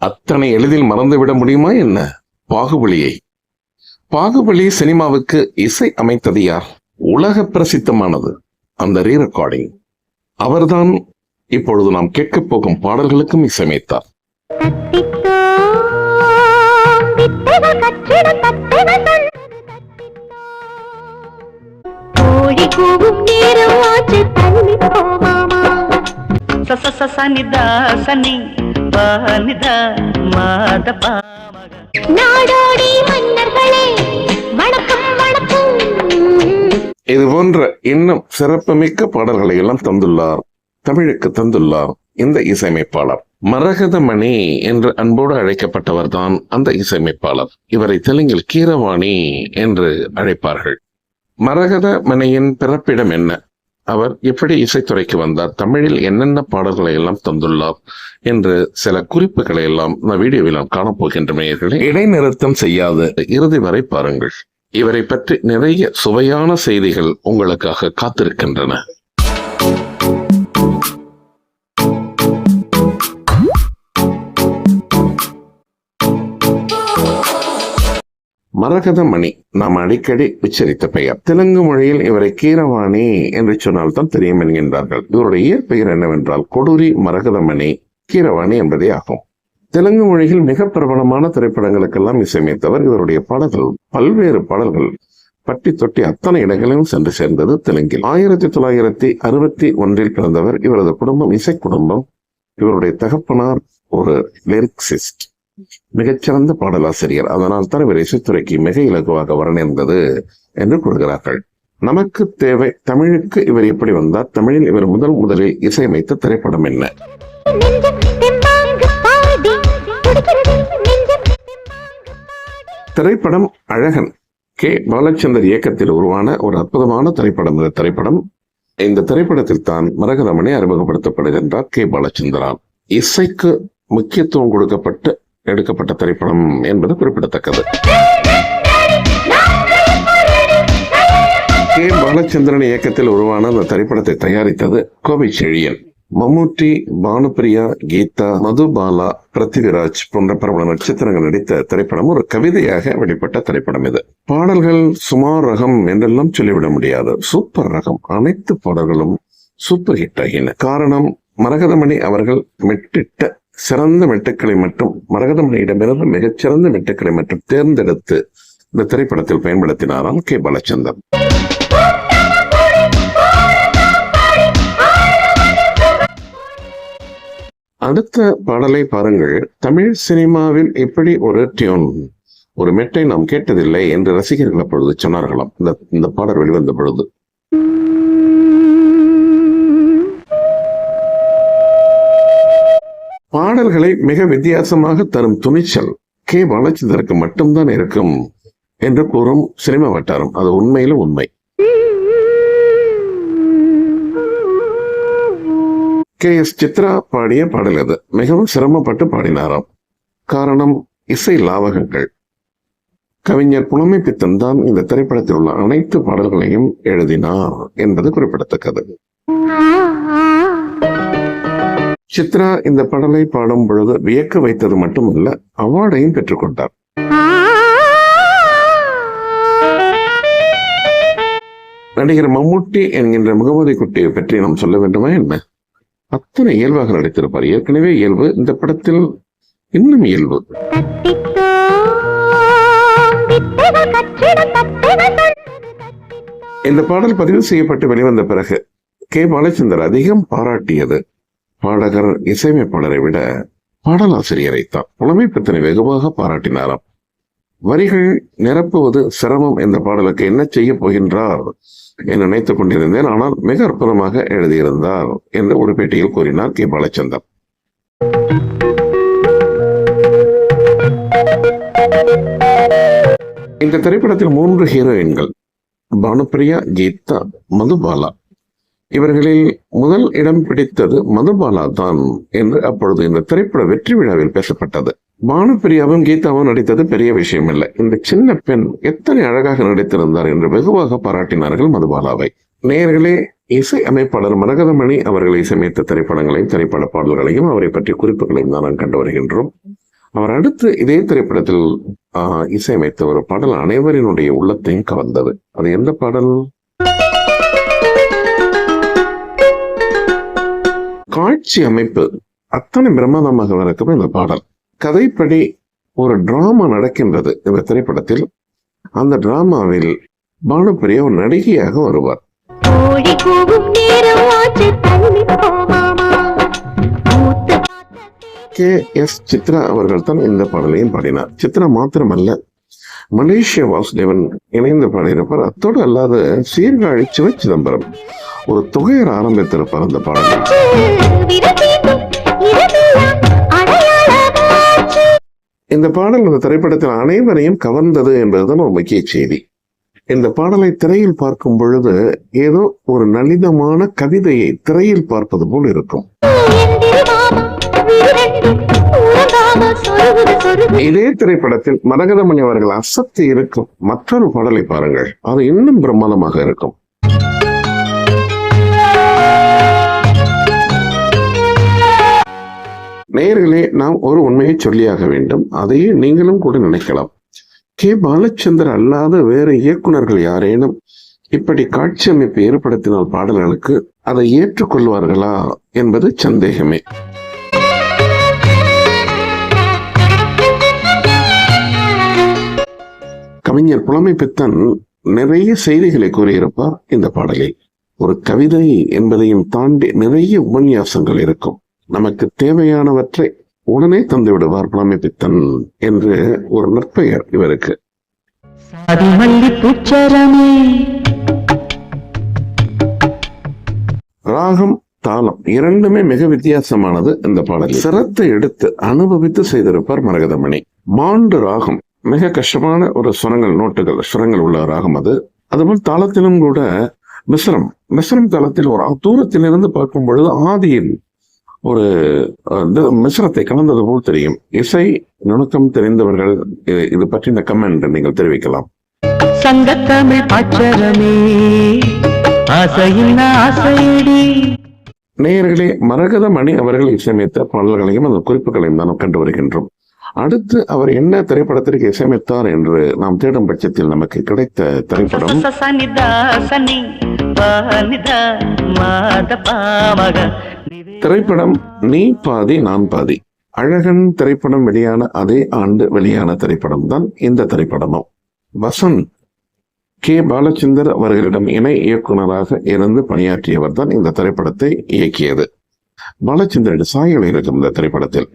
அத்தனை எளிதில் மறந்துவிட முடியுமா என்ன? பாகுபலியை. பாகுபலி சினிமாவுக்கு இசை அமைத்தது யார்? உலக பிரசித்தமானது. அந்த ரீ ரெக்கார்டிங் அவர்தான் இப்பொழுது நாம் கேட்கப் போகும் பாடல்களுக்கும் இசையமைத்தார். தத்தித்தோம் நாடோடி மன்னர்களே வணக்கம் வணக்கம். இது போன்ற இன்னும் சிறப்புமிக்க பாடல்களை எல்லாம் தந்துள்ளார். தமிழுக்கு தந்துள்ளார் இந்த இசையமைப்பாளர். மரகதமணி என்று அன்போடு அழைக்கப்பட்டவர் தான் அந்த இசையமைப்பாளர். இவரை தெலுங்கில் கீரவாணி என்று அழைப்பார்கள். மரகத மணியின் பிறப்பிடம் என்ன? அவர் எப்படி இசைத்துறைக்கு வந்தார் தமிழில் என்னென்ன பாடல்களை எல்லாம் தந்துள்ளார் என்று சில குறிப்புகளை எல்லாம் இந்த வீடியோவில் நாம் காணப்போகின்ற நேயர்களே இடைநிறுத்தம் செய்யாத. இறுதி வரை பாருங்கள். இவரை பற்றி நிறைய சுவையான செய்திகள் உங்களுக்காக காத்திருக்கின்றன. மரகத மணி நாம் அடிக்கடி உச்சரித்த பெயர். தெலுங்கு மொழியில் இவரை கீரவாணி என்று சொன்னால்தான் தெரியும் என்கின்றார்கள். இவருடைய இயற்பெயர் என்னவென்றால் கொடூரி மரகதமணி கீரவாணி என்பதே ஆகும். தெலுங்கு மொழியில் மிக பிரபலமான திரைப்படங்களுக்கெல்லாம் இசையமைத்தவர் இவருடைய பாடல்கள். பல்வேறு பாடல்கள் பட்டி தொட்டி அத்தனை இடங்களிலும் சென்று சேர்ந்தது தெலுங்கில். ஆயிரத்தி தொள்ளாயிரத்தி அறுபத்தி ஒன்றில் பிறந்தவர் இவரது குடும்பம் இசை குடும்பம். இவருடைய தகப்பனார் ஒரு லிரிக்சிஸ்ட். மிகச்சிறந்த பாடலாசிரியர். அதனால் தான் இவர் இசைத்துறைக்கு மிக இலகுவாக வர என்று கூறுகிறார்கள். நமக்கு தேவை தமிழுக்கு இவர் எப்படி வந்தார்? தமிழில் இவர் முதல் முதலில் இசையமைத்த திரைப்படம் என்ன? திரைப்படம் அழகன். கே. பாலச்சந்தர் இயக்கத்தில் உருவான ஒரு அற்புதமான திரைப்படம். இந்த திரைப்படம் இந்த திரைப்படத்தில் தான் மரகதமணி அறிமுகப்படுத்தப்படுகின்றார் கே. பாலச்சந்திரான். இசைக்கு முக்கியத்துவம் கொடுக்கப்பட்டு எடுக்கப்பட்ட திரைப்படம் என்பது குறிப்பிடத்தக்கது. கே. பாலச்சந்திரன் இயக்கத்தில் உருவான அந்த திரைப்படத்தை தயாரித்தது கோவை செழியன். மம்முட்டி பானுப்பிரியா கீதா மதுபாலா பிருத்திவிராஜ் போன்ற பிரபல நட்சத்திரங்கள் நடித்த திரைப்படம் ஒரு கவிதையாக வெளிப்பட்ட திரைப்படம் இது. பாடல்கள் சுமார் ரகம் என்றெல்லாம் சொல்லிவிட முடியாது. சூப்பர் ரகம். அனைத்து பாடல்களும் சூப்பர் ஹிட் ஆகின. காரணம் மரகதமணி அவர்கள் மெட்டிட்ட சிறந்த மெட்டுக்களை மட்டும் மரகதமணியிடமிருந்து மிகச்சிறந்த மெட்டுக்களை மட்டும் தேர்ந்தெடுத்து இந்த திரைப்படத்தில் பயன்படுத்தினாராம் கே. பாலச்சந்தர். அடுத்த பாடலை பாருங்கள். தமிழ் சினிமாவில் இப்படி ஒரு டியூன் ஒரு மெட்டை நாம் கேட்டதில்லை என்று ரசிகர்கள் அப்பொழுது சொன்னார்களாம். இந்த இந்த பாடல் வெளிவந்த பொழுது. பாடல்களை மிக வித்தியாசமாக தரும் துணிச்சல் கே பாலச்சந்தருக்கு மட்டும்தான் இருக்கும் என்று கூறும் சினிமா வட்டாரம். அது உண்மையில உண்மை. கே எஸ் சித்ரா பாடிய பாடல் அது. மிகவும் சிரமப்பட்டு பாடினாராம். காரணம் இசை லாவகங்கள். கவிஞர் புலமை பித்தன் தான் இந்த திரைப்படத்தில் உள்ள அனைத்து பாடல்களையும் எழுதினார் என்பது குறிப்பிடத்தக்கது. சித்ரா இந்த பாடலை பாடும் பொழுது வியக்க வைத்தது மட்டுமல்ல அவார்டையும் பெற்றுக்கொண்டார் நடிகர் மம்முட்டி என்கின்ற முகமதி குட்டியை பற்றி நாம் சொல்ல வேண்டுமா என்ன? அத்தனை இயல்பாக நடித்திருப்பார். ஏற்கனவே இயல்பு. இந்த படத்தில் இன்னும் இயல்பு. இந்த பாடல் பதிவு செய்யப்பட்டு வெளிவந்த பிறகு கே. பாலச்சந்தர் அதிகம் பாராட்டியது. பாடகர் இசையமைப்பாளரை விட பாடலாசிரியரைத்தான் புலமை பித்தனை வெகுவாக பாராட்டினாராம். வரிகள் நிரப்புவது சிரமம் இந்த பாடலுக்கு என்ன செய்ய போகின்றார் என்று நினைத்துக் கொண்டிருந்தேன். ஆனால் மிக அற்புதமாக எழுதியிருந்தார் என்று ஒரு பேட்டியில் கூறினார் கே. பாலச்சந்தர். இந்த திரைப்படத்தில் மூன்று ஹீரோயின்கள். பானுப்பிரியா கீதா மதுபாலா இவர்களில் முதல் இடம் பிடித்தது மதுபாலா தான் என்று அப்பொழுது இந்த திரைப்பட வெற்றி விழாவில் பேசப்பட்டது. பானுப்பிரியாவும் கீதாவும் நடித்தது பெரிய விஷயம் இல்லை இந்த சின்ன பெண் எத்தனை அழகாக நடித்திருந்தார் என்று வெகுவாக பாராட்டினார்கள் மதுபாலாவை. நேர்களே இசை அமைப்பாளர் மரகதமணி அவர்களை இசையமைத்த திரைப்படங்களையும் திரைப்பட பாடல்களையும் அவரை பற்றிய குறிப்புகளையும் தான் நாம் கண்டு வருகின்றோம். அவர் அடுத்து இதே திரைப்படத்தில் ஆஹ், இசையமைத்த ஒரு பாடல் அனைவரினுடைய உள்ளத்தையும் கவர்ந்தது. அது எந்த பாடல்? காட்சி அமைப்பு அத்தனை பிரமாதமாக இருக்கும் இந்த பாடல். கதைப்படி ஒரு டிராமா நடக்கின்றது இந்த திரைப்படத்தில். அந்த டிராமாவில் பானுப்பிரியா ஒரு நடிகையாக வருவார். கே. எஸ். சித்ரா அவர்கள் தான் இந்த பாடலையும் பாடினார். சித்ரா மாத்திரமல்ல மலேசிய வாசுதேவன் இணைந்து பாடியிருப்பார். அத்தோடு அல்லாத சீர்காழி சிவ சிதம்பரம். ஒரு தொகையர் ஆரம்பித்திருப்பார் அந்த பாடலில் இந்த பாடல் இந்த திரைப்படத்தில் அனைவரையும் கவர்ந்தது என்பதுதான் ஒரு முக்கிய செய்தி. இந்த பாடலை திரையில் பார்க்கும் பொழுது ஏதோ ஒரு நளிதமான கவிதையை திரையில் பார்ப்பது போல் இருக்கும். இதே திரைப்படத்தில் மரகதமணி அவர்கள் அசத்து இருக்கும் மற்றொரு பாடலை பாருங்கள். அது இன்னும் பிரமாதமாக இருக்கும். நேயர்களே நாம் ஒரு உண்மையை சொல்லியாக வேண்டும். அதையே நீங்களும் கூட நினைக்கலாம். கே. பாலச்சந்தர் அல்லாத வேறு இயக்குனர்கள் யாரேனும் இப்படி காட்சி அமைப்பு ஏற்படுத்தினால் பாடல்களுக்கு அதை ஏற்றுக்கொள்வார்களா என்பது சந்தேகமே. கவிஞர் புலமை பித்தன் நிறைய செய்திகளை கூறியிருப்பார் இந்த பாடலில். ஒரு கவிதை என்பதையும் தாண்டி நிறைய உபன்யாசங்கள் இருக்கும். நமக்கு தேவையானவற்றை உடனே தந்து விடுவார் புலமை பித்தன் என்று ஒரு நற்பெயர் இவருக்கு. ராகம் தாளம் இரண்டுமே மிக வித்தியாசமானது இந்த பாடல் சிரத்தை எடுத்து அனுபவித்து செய்திருப்பார் மரகதமணி. மாண்டு ராகம் மிக கஷ்டமான ஒரு சுரங்கள் நோட்டுகள் சுரங்கள் உள்ள ராகம் அது. அதுபோல் தாளத்திலும் கூட மிஸ்ரம் மிஸ்ரம் தாளத்தில் ஒரு தூரத்திலிருந்து பார்க்கும் பொழுது ஆதியில் ஒரு இந்த மிஸ்ரத்தை கலந்தது போல் தெரியும். இசை நுணுக்கம் தெரிந்தவர்கள் இது- இது பற்றின கமெண்ட் நீங்கள் தெரிவிக்கலாம். சங்கத்தமிழ் பாச்சரமே ஆசையின் ஆசையடி. நேயர்களே மரகத மணி அவர்கள் இசையமைத்த பாடல்களையும் அந்த குறிப்புகளையும் தான் கண்டு வருகின்றோம். அடுத்து அவர் என்ன திரைப்படத்திற்கு இசையமைத்தார் என்று நாம் தேடும் பட்சத்தில் நமக்கு கிடைத்த திரைப்படம். மாத பாமக திரைப்படம் நீ பாதி நான் பாதி. அழகன் திரைப்படம் வெளியான அதே ஆண்டு வெளியான திரைப்படம் தான் இந்த திரைப்படமும். வசந்த் கே. பாலச்சந்தர் அவர்களிடம் இணை இயக்குனராக இருந்து பணியாற்றியவர் தான் இந்த திரைப்படத்தை இயக்கியது. பாலச்சந்தரின் சாயல் இருக்கும் இந்த திரைப்படத்தில்.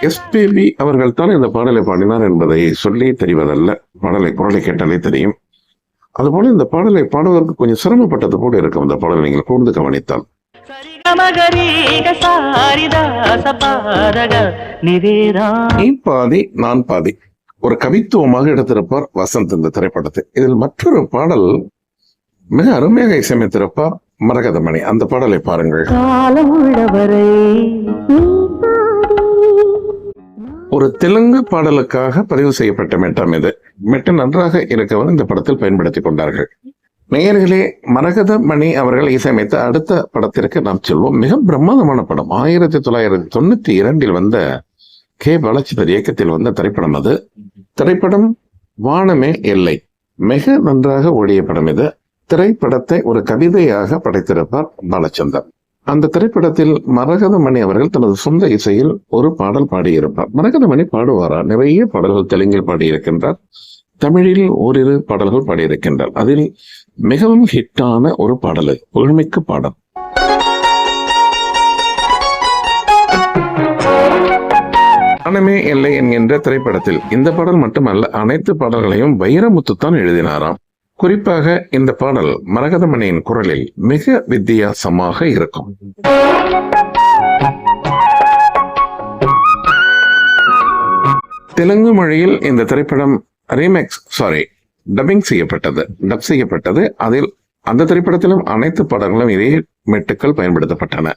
எஸ்பிபி அவர்கள் தான் இந்த பாடலை பாடினார் என்பதை சொல்லி தெரிவதல்ல. பாடலை குரலை கேட்டாலே தெரியும். அதுபோல இந்த பாடலை பாடுவதற்கு கொஞ்சம் சிரமப்பட்டது போல இருக்கும் இந்த பாடலை நீங்கள் கூர்ந்து கவனித்தால். நீ பாதி நான் பாதி. ஒரு கவித்துவமாக எடுத்திருப்பார் வசந்த் இந்த திரைப்படத்தை. இதில் மற்றொரு பாடல் மிக அருமையாக இசையமைத்திருப்பார் மரகதமணி. அந்த பாடலை பாருங்கள். ஒரு தெலுங்கு பாடலுக்காக பதிவு செய்யப்பட்ட மெட்டம் இது. மிட்ட நன்றாக இருக்கவர் இந்த படத்தில் பயன்படுத்திக் கொண்டார்கள். நேயர்களே மரகத மணி அவர்கள் இசையமைத்த அடுத்த படத்திற்கு நாம் செல்வோம். மிக பிரம்மாதமான படம். ஆயிரத்தி தொள்ளாயிரத்தி தொண்ணூத்தி இரண்டில் வந்த கே. பாலச்சந்தர் இயக்கத்தில் வந்த திரைப்படம் அது. திரைப்படம் வானமே எல்லை மிக நன்றாக ஓடிய படம் இது. திரைப்படத்தை ஒரு கவிதையாக படைத்திருப்பார் பாலச்சந்தர். அந்த திரைப்படத்தில் மரகதமணி அவர்கள் தனது சொந்த இசையில் ஒரு பாடல் பாடியிருப்பார். மரகதமணி பாடுவாரா? நிறைய பாடல்கள் தெலுங்கில் பாடியிருக்கின்றார். தமிழில் ஓரிரு பாடல்கள் பாடியிருக்கின்றார். அதில் மிகவும் ஹிட்டான ஒரு பாடல் புகழ்மிக்க பாடல். வானமே இல்லை என்கின்ற திரைப்படத்தில் இந்த பாடல் மட்டுமல்ல அனைத்து பாடல்களையும் வைரமுத்து தான் எழுதினாராம். குறிப்பாக இந்த பாடல் மரகதமணியின் குரலில் மிக வித்தியாசமாக இருக்கும். தெலுங்கு மொழியில் இந்த திரைப்படம் ரீமேக்ஸ் சாரி டப்பிங் செய்யப்பட்டது. டப் செய்யப்பட்டது. அதில் அந்த திரைப்படத்திலும் அனைத்து பாடல்களும் இதே மெட்டுக்கள் பயன்படுத்தப்பட்டன.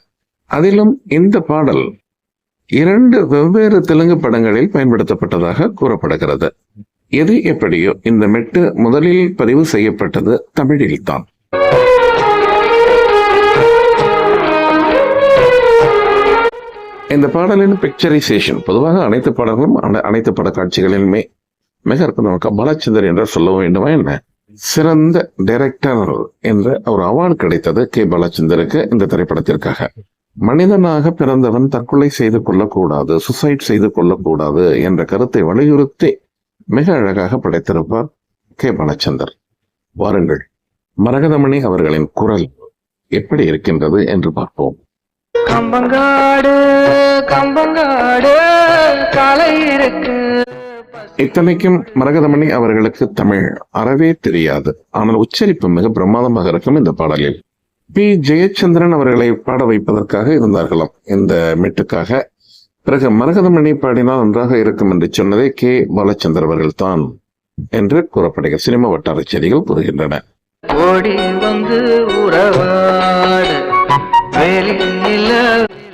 அதிலும் இந்த பாடல் இரண்டு வெவ்வேறு தெலுங்கு படங்களில் பயன்படுத்தப்பட்டதாக கூறப்படுகிறது. எது எப்படியோ இந்த மெட்டு முதலில் பதிவு செய்யப்பட்டது தமிழில்தான். இந்த பாடலின் பிக்சரைசேஷன் பொதுவாக அனைத்து பாடல்களும் அனைத்து பட காட்சிகளிலுமே மிக நமக்கு பாலச்சந்தர் என்று சொல்ல வேண்டுமா என்ன? சிறந்த டைரக்டர் என்ற ஒரு அவார்டு கிடைத்தது கே. பாலச்சந்தருக்கு இந்த திரைப்படத்திற்காக. மனிதனாக பிறந்தவன் தற்கொலை செய்து கொள்ளக்கூடாது சுசைட் செய்து கொள்ளக்கூடாது என்ற கருத்தை வலியுறுத்தி மிக அழகாக படைத்திருப்பார் கே. பாலச்சந்தர். வாருங்கள் மரகதமணி அவர்களின் குரல் எப்படி இருக்கின்றது என்று பார்ப்போம். கம்பங்காடு கம்பங்காடு காலை இருக்கு. இத்தனைக்கும் மரகதமணி அவர்களுக்கு தமிழ் அறவே தெரியாது. ஆனால் உச்சரிப்பு மிக பிரமாதமாக இருக்கும் இந்த பாடலில். பி. ஜெயச்சந்திரன் அவர்களை பாட வைப்பதற்காக இருந்தார்களாம். இந்த மெட்டுக்காக பிறகு மரகதமணி பாடினால் நன்றாக இருக்கும் என்று சொன்னதே கே. பாலச்சந்தர் அவர்கள் தான் என்று கூறப்படுகிறது. சினிமா வட்டார செய்திகள் கூறுகின்றன.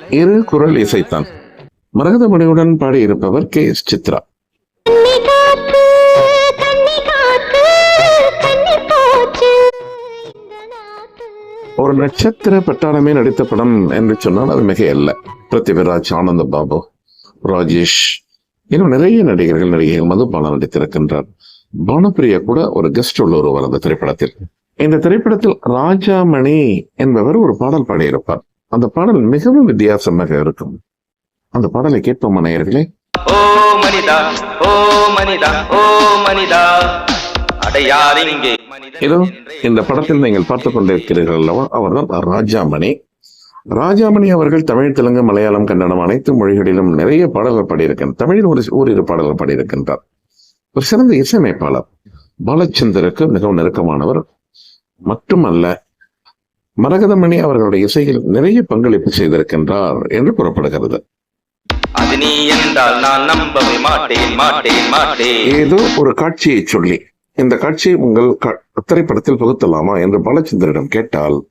இரு குரல் இசைத்தான். மரகதமணியுடன் பாடியிருப்பவர் கே. எஸ். சித்ரா. ஒரு நட்சத்திர பட்டாளமே நடித்த படம் என்று சொன்னால் அது மிக அல்ல பிருத்திவிராஜ் ஆனந்த பாபு ராஜேஷ் இன்னும் நிறைய நடிகர்கள் நடிகைகள் மதுபாலா நடித்திருக்கின்றார். பானுப்பிரியா கூட ஒரு கெஸ்ட் உள்ளவர் அந்த திரைப்படத்தில். இந்த திரைப்படத்தில் ராஜாமணி என்பவர் ஒரு பாடல் பாடியிருப்பார். அந்த பாடல் மிகவும் வித்தியாசமாக இருக்கும். அந்த பாடலை கேட்போம் நேயர்களே ஓ மனிதா ஓ மனிதா ஓ மனிதா அடையார் இங்கே. இதோ இந்த படத்தில் நீங்கள் பார்த்துக் கொண்டிருக்கிறீர்கள் அல்லவா அவர்தான் ராஜாமணி. ராஜாமணி அவர்கள் தமிழ் தெலுங்கு மலையாளம் கன்னடம் அனைத்து மொழிகளிலும் நிறைய பாடல்கள் பாடியிருக்கின்றனர் தமிழில் ஒரு ஓரிரு பாடல்கள் பாடியிருக்கின்றார். ஒரு சிறந்த இசையமைப்பாளர். பாலச்சந்தருக்கு மிகவும் நெருக்கமானவர். மட்டுமல்ல மரகதமணி அவர்களுடைய இசையில் நிறைய பங்களிப்பு செய்திருக்கின்றார் என்று கூறப்படுகிறது. ஏதோ ஒரு காட்சியை சொல்லி இந்த காட்சியை உங்கள் க- திரைப்படத்தில் புகுத்தலாமா என்று பாலச்சந்திரனிடம் கேட்டால்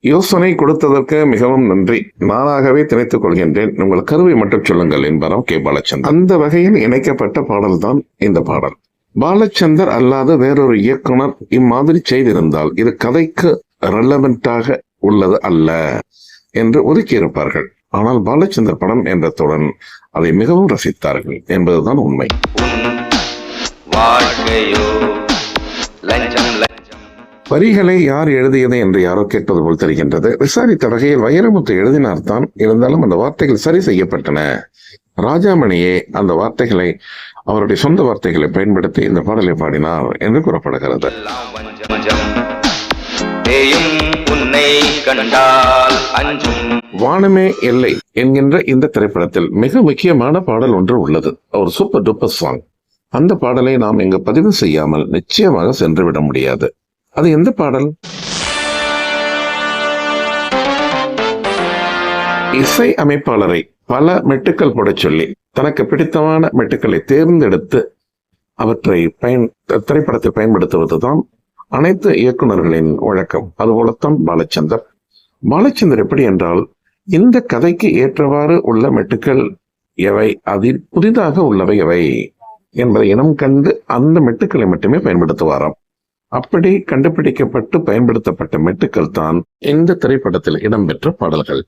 யோசனை கொடுத்ததற்கு மிகவும் நன்றி. நானாகவே திணைத்துக் கொள்கின்றேன். உங்கள் கருவை மட்டும் சொல்லுங்கள் என்பாராம் கே. பாலச்சந்தர் அந்த வகையில் இணைக்கப்பட்ட பாடல்தான் இந்த பாடல். பாலச்சந்தர் அல்லாத வேறொரு இயக்குனர் இம்மாதிரி செய்திருந்தால் இது கதைக்கு ரெலவெண்டாக உள்ளது அல்ல என்று ஒதுக்கியிருப்பார்கள். ஆனால் பாலச்சந்தர் படம் என்றதுடன் அதை மிகவும் ரசித்தார்கள் என்பதுதான் உண்மை. வாழ்க்கையோ? லஞ்சம் லஞ்சம். வரிகளை யார் எழுதியது என்று யாரோ கேட்பது போல் தெரிகின்றது. விசாரித்த வகையில் வைரமுத்து எழுதினார்தான். இருந்தாலும் அந்த வார்த்தைகள் சரி செய்யப்பட்டன. ராஜாமணியே அந்த வார்த்தைகளை அவருடைய சொந்த வார்த்தைகளை பயன்படுத்தி இந்த பாடலை பாடினார் என்று கூறப்படுகிறது. வானமே எல்லை என்கின்ற இந்த திரைப்படத்தில் மிக முக்கியமான பாடல் ஒன்று உள்ளது. ஒரு சூப்பர் டூப்பர் சாங். அந்த பாடலை நாம் இங்கு பதிவு செய்யாமல் நிச்சயமாக சென்றுவிட முடியாது. அது எந்த பாடல்? இசை அமைப்பாளரை பல மெட்டுக்கள் போட சொல்லி தனக்கு பிடித்தமான மெட்டுக்களை தேர்ந்தெடுத்து அவற்றை பயன் திரைப்படத்தை பயன்படுத்துவதுதான் அனைத்து இயக்குனர்களின் வழக்கம். அதுபோலத்தான் பாலச்சந்தர். பாலச்சந்தர் எப்படி என்றால் இந்த கதைக்கு ஏற்றவாறு உள்ள மெட்டுக்கள் எவை? அதில் புதிதாக உள்ளவை எவை? என்பதை இனம் கண்டு அந்த மெட்டுக்களை மட்டுமே பயன்படுத்துவாராம். அப்படி கண்டுபிடிக்கப்பட்டு பயன்படுத்தப்பட்ட மெட்டுக்கள் தான் இந்த திரைப்படத்தில் இடம்பெற்ற பாடல்கள்.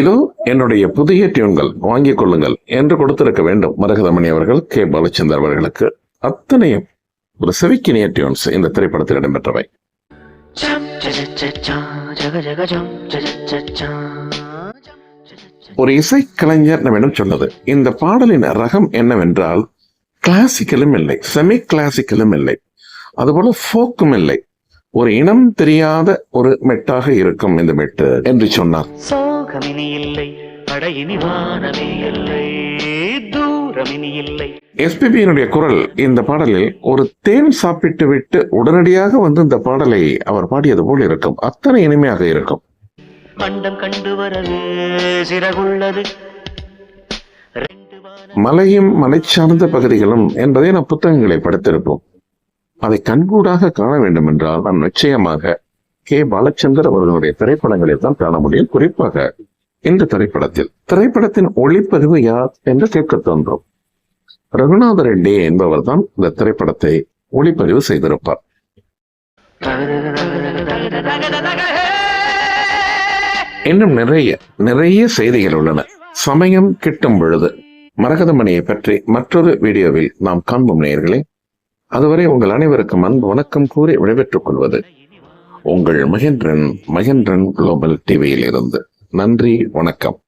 இதோ என்னுடைய புதிய டியூன்கள். வாங்கிக் கொள்ளுங்கள் என்று கொடுத்திருக்க வேண்டும் மரகதமணி அவர்கள் கே. பாலச்சந்தர் அவர்களுக்கு. அத்தனையும் ஒரு செவிக்கினிய டியூன்ஸ் இந்த திரைப்படத்தில் இடம்பெற்றவை. ஒரு இசைக்கலைஞர் நம்மிடம் சொன்னது இந்த பாடலின் ரகம் என்னவென்றால் கிளாசிக்கலும் இல்லை செமி கிளாசிக்கலும் இல்லை. அதுபோல ஃபோக்கும் இல்லை. ஒரு இனம் தெரியாத ஒரு மெட்டாக இருக்கும் இந்த மெட்டு என்று சொன்னார். எஸ்பிபியினுடைய குரல் இந்த பாடலில் ஒரு தேன் சாப்பிட்டு விட்டு உடனடியாக வந்து இந்த பாடலை அவர் பாடியது போல் இருக்கும் அத்தனை இனிமையாக இருக்கும். பண்டம் கண்டு வரவே சிறகுள்ளது மலையும் மலை சார்ந்த பகுதிகளும் என்பதை நாம் புத்தகங்களை படித்திருப்போம் அதை கண்கூடாக காண வேண்டும் என்றால் நாம் நிச்சயமாக கே பாலச்சந்தர் அவர்களுடைய திரைப்படங்களை தான் காண முடியும் குறிப்பாக இந்த திரைப்படத்தில் திரைப்படத்தின் ஒளிப்பதிவு யார் என்று கேட்க தோன்றும் ரகுநாத ரெட்டி என்பவர் தான் இந்த திரைப்படத்தை ஒளிப்பதிவு செய்திருப்பார் இன்னும் நிறைய நிறைய செய்திகள் உள்ளன. சமயம் கிட்டும் பொழுது. மரகதமணியை பற்றி மற்றொரு வீடியோவில் நாம் காண்போம் நேயர்களே. அதுவரை உங்கள் அனைவருக்கும் அன்பு வணக்கம் கூறி விடைபெற்றுக் கொள்வது உங்கள் மகேந்திரன் மகேந்திரன் குளோபல் டிவியில் இருந்து நன்றி வணக்கம்.